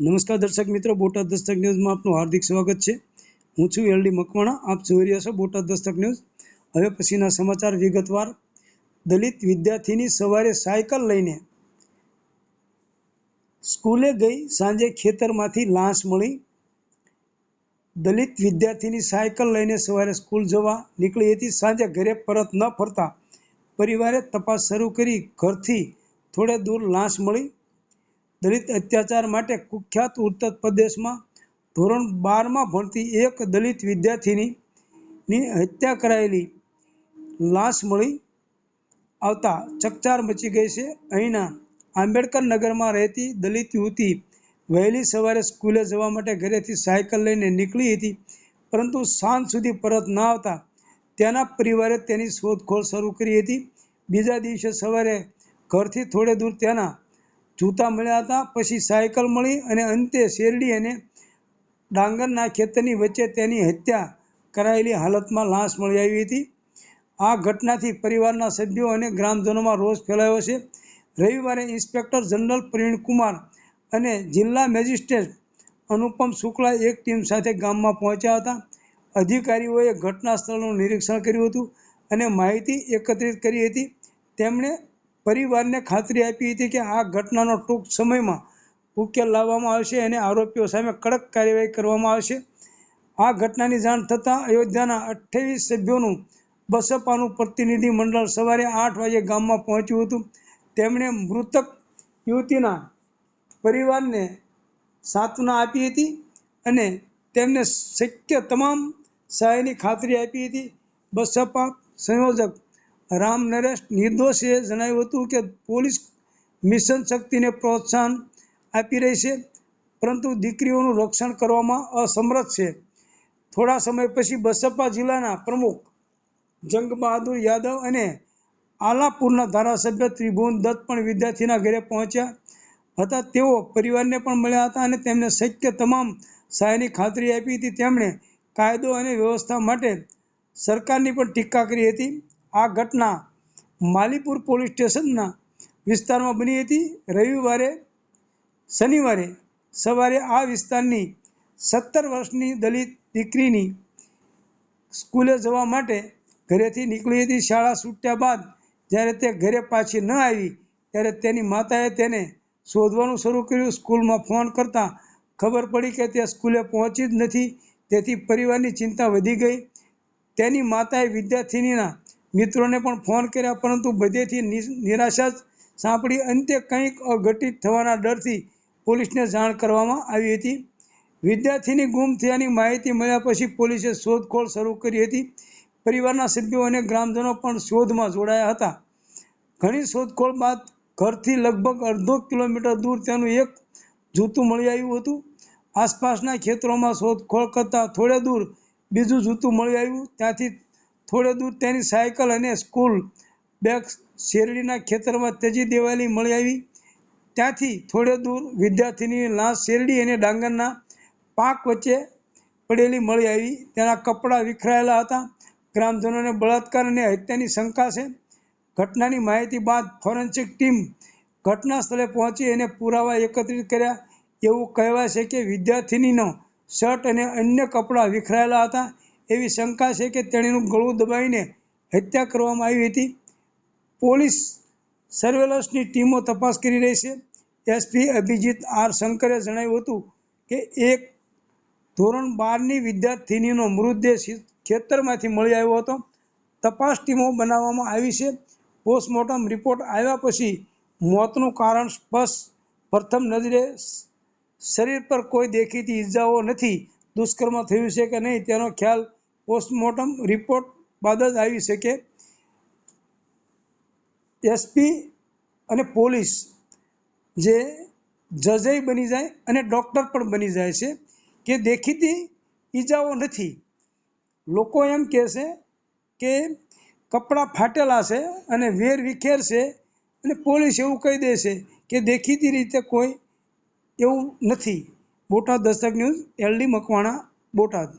નમસ્કાર દર્શક મિત્રો, બોટાદ દસ્તક ન્યૂઝમાં આપનું હાર્દિક સ્વાગત છે. હું છું એલડી મકવાણા, આપ જોઈ રહ્યા છો બોટાદ દસ્તક ન્યૂઝ. હવે પછીના સમાચાર વિગતવાર. દલિત વિદ્યાર્થીની સવારે સાયકલ લઈને સ્કૂલે ગઈ, સાંજે ખેતરમાંથી લાશ મળી. દલિત વિદ્યાર્થીની સાયકલ લઈને સવારે સ્કૂલ જવા નીકળી હતી. સાંજે ઘરે પરત ન ફરતા પરિવારે તપાસ શરૂ કરી. ઘરથી થોડે દૂર લાશ મળી. દલિત અત્યાચાર માટે કુખ્યાત ઉત્તર પ્રદેશમાં ધોરણ બારમાં ભણતી એક દલિત વિદ્યાર્થીની હત્યા કરાયેલી લાશ મળી આવતા ચકચાર મચી ગઈ છે. અહીંના આંબેડકર નગરમાં રહેતી દલિત યુવતી વહેલી સવારે સ્કૂલે જવા માટે ઘરેથી સાયકલ લઈને નીકળી હતી, પરંતુ સાંજ સુધી પરત ન આવતા તેના પરિવારે તેની શોધખોળ શરૂ કરી હતી. બીજા દિવસે સવારે ઘરથી થોડે દૂર તેના જૂતા મળ્યા હતા, પછી સાયકલ મળી અને અંતે શેરડી અને ડાંગરના ખેતરની વચ્ચે તેની હત્યા કરાયેલી હાલતમાં લાશ મળી આવી હતી. આ ઘટનાથી પરિવારના સભ્યો અને ગ્રામજનોમાં રોષ ફેલાયો છે. રવિવારે ઇન્સ્પેક્ટર જનરલ પ્રવીણકુમાર અને જિલ્લા મેજિસ્ટ્રેટ અનુપમ શુક્લા એક ટીમ સાથે ગામમાં પહોંચ્યા હતા. અધિકારીઓએ ઘટના સ્થળનું નિરીક્ષણ કર્યું હતું અને માહિતી એકત્રિત કરી હતી. તેમણે પરિવારને ખાતરી આપી હતી કે આ ઘટનાનો ટૂંક સમયમાં ઉકેલ લાવવામાં આવશે અને આરોપીઓ સામે કડક કાર્યવાહી કરવામાં આવશે. આ ઘટનાની જાણ થતાં અયોધ્યાના અઠ્ઠાવીસ સભ્યોનું બસપાનું પ્રતિનિધિ મંડળ સવારે આઠ વાગે ગામમાં પહોંચ્યું હતું. તેમણે મૃતક યુવતીના પરિવારને સાંત્વના આપી હતી અને તેમને શક્ય તમામ સહાયની ખાતરી આપી હતી. બસપા સંયોજક રામ નરેશ નિર્દોષે જણાવ્યું હતું કે પોલીસ મિશન શક્તિને પ્રોત્સાહન આપી રહી છે, પરંતુ દીકરીઓનું રક્ષણ કરવામાં અસમર્થ છે. થોડા સમય પછી બસપા જિલ્લાના પ્રમુખ જંગ બહાદુર યાદવ અને આલાપુરના ધારાસભ્ય ત્રિભુવન દત્ત પણ વિદ્યાર્થીના ઘરે પહોંચ્યા હતા. તેઓ પરિવારને પણ મળ્યા હતા અને તેમને શક્ય તમામ સહાયની ખાતરી આપી હતી. તેમણે કાયદો અને વ્યવસ્થા માટે સરકારની પણ ટીકા કરી હતી. આ ઘટના માલીપુર પોલીસ સ્ટેશનના વિસ્તારમાં બની હતી. રવિવારે, શનિવારે સવારે આ વિસ્તારની સત્તર વર્ષની દલિત દીકરીની સ્કૂલે જવા માટે ઘરેથી નીકળી હતી. શાળા છૂટ્યા બાદ જ્યારે તે ઘરે પાછી ન આવી, ત્યારે તેની માતાએ તેને શોધવાનું શરૂ કર્યું. સ્કૂલમાં ફોન કરતાં ખબર પડી કે તે સ્કૂલે પહોંચી જ નથી. તેથી પરિવારની ચિંતા વધી ગઈ. તેની માતાએ વિદ્યાર્થિનીના મિત્રોને પણ ફોન કર્યા, પરંતુ બધેથી નિરાશા સાંપડી. અંતે કંઈક અઘટિત થવાના ડરથી પોલીસને જાણ કરવામાં આવી હતી. વિદ્યાર્થીની ગુમ થયાની માહિતી મળ્યા પછી પોલીસે શોધખોળ શરૂ કરી હતી. પરિવારના સભ્યો અને ગ્રામજનો પણ શોધમાં જોડાયા હતા. ઘણી શોધખોળ બાદ ઘરથી લગભગ અડધો કિલોમીટર દૂર તેનું એક જૂતું મળી આવ્યું હતું. આસપાસના ખેતરોમાં શોધખોળ કરતાં થોડે દૂર બીજું જૂતું મળી આવ્યું. ત્યાંથી થોડે દૂર તેની સાયકલ અને સ્કૂલ બેગ શેરડીના ખેતરમાં ત્યજી દેવાયેલી મળી આવી. ત્યાંથી થોડે દૂર વિદ્યાર્થીની લાશ શેરડી અને ડાંગરના પાક વચ્ચે પડેલી મળી આવી. તેના કપડાં વિખરાયેલા હતા. ગ્રામજનોને બળાત્કાર અને હત્યાની શંકા છે. ઘટનાની માહિતી બાદ ફોરેન્સિક ટીમ ઘટના સ્થળે પહોંચી અને પુરાવા એકત્રિત કર્યા. એવું કહેવાય છે કે વિદ્યાર્થિનીનો શર્ટ અને અન્ય કપડાં વિખરાયેલા હતા. એવી શંકા છે કે તેણીનું ગળું દબાવીને હત્યા કરવામાં આવી હતી. પોલીસ સર્વેલન્સની ટીમો તપાસ કરી રહી છે. એસપી અભિજીત આર શંકરે જણાવ્યું હતું કે એક ધોરણ બારની વિદ્યાર્થિનીનો મૃતદેહ ખેતરમાંથી મળી આવ્યો હતો. તપાસ ટીમો બનાવવામાં આવી છે. પોસ્ટમોર્ટમ રિપોર્ટ આવ્યા પછી મોતનું કારણ સ્પષ્ટ. પ્રથમ નજરે શરીર પર કોઈ દેખીતી ઈજાઓ નથી. દુષ્કર્મ થયું છે કે નહીં તેનો ખ્યાલ પોસ્ટમોર્ટમ રિપોર્ટ બાદ જ આવી શકે. એસપી અને પોલીસ જે જજય બની જાય અને ડૉક્ટર પણ બની જાય છે કે દેખીતી ઈજાઓ નથી. લોકો એમ કહેશે કે કપડાં ફાટેલા છે અને વેર વિખેર છે અને પોલીસ એવું કહી દેશે કે દેખીતી રીતે કોઈ એવું નથી. Botad Dastak news, LD Makwana, Botad.